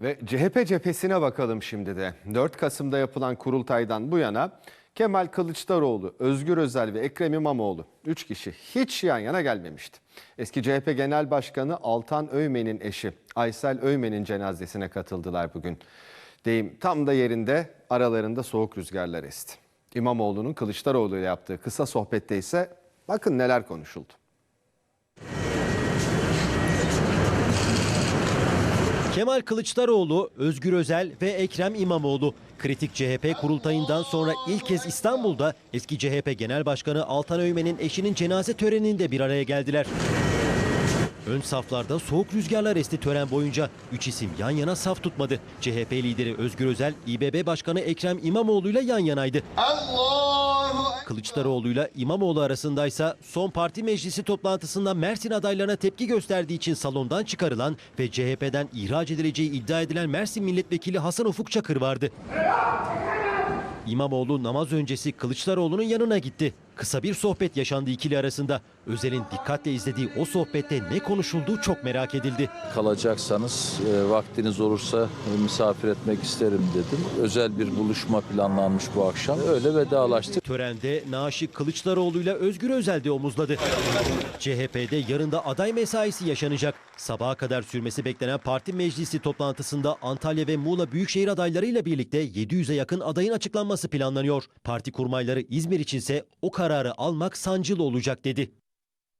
Ve CHP cephesine bakalım şimdi de. 4 Kasım'da yapılan kurultaydan bu yana Kemal Kılıçdaroğlu, Özgür Özel ve Ekrem İmamoğlu 3 kişi hiç yan yana gelmemişti. Eski CHP Genel Başkanı Altan Öymen'in eşi Aysel Öymen'in cenazesine katıldılar bugün. Deyim tam da yerinde aralarında soğuk rüzgarlar esti. İmamoğlu'nun Kılıçdaroğlu ile yaptığı kısa sohbette ise bakın neler konuşuldu. Kemal Kılıçdaroğlu, Özgür Özel ve Ekrem İmamoğlu kritik CHP kurultayından sonra ilk kez İstanbul'da eski CHP Genel Başkanı Altan Öymen'in eşinin cenaze töreninde bir araya geldiler. Ön saflarda soğuk rüzgarlar esti tören boyunca. Üç isim yan yana saf tutmadı. CHP lideri Özgür Özel, İBB Başkanı Ekrem İmamoğlu'yla yan yanaydı. Kılıçdaroğlu'yla İmamoğlu arasındaysa son parti meclisi toplantısında Mersin adaylarına tepki gösterdiği için salondan çıkarılan ve CHP'den ihraç edileceği iddia edilen Mersin Milletvekili Hasan Ufuk Çakır vardı. İmamoğlu namaz öncesi Kılıçdaroğlu'nun yanına gitti. Kısa bir sohbet yaşandı ikili arasında. Özel'in dikkatle izlediği o sohbette ne konuşulduğu çok merak edildi. kalacaksanız e, vaktiniz olursa e, misafir etmek isterim dedim. Özel bir buluşma planlanmış bu akşam. Öyle vedalaştık. Törende naaşı Kılıçdaroğlu ile Özgür Özel de omuzladı. CHP'de yarın da aday mesaisi yaşanacak. Sabaha kadar sürmesi beklenen parti meclisi toplantısında Antalya ve Muğla Büyükşehir adaylarıyla birlikte 700'e yakın adayın açıklanması planlanıyor. Parti kurmayları İzmir içinse o kararı almak sancılı olacak dedi.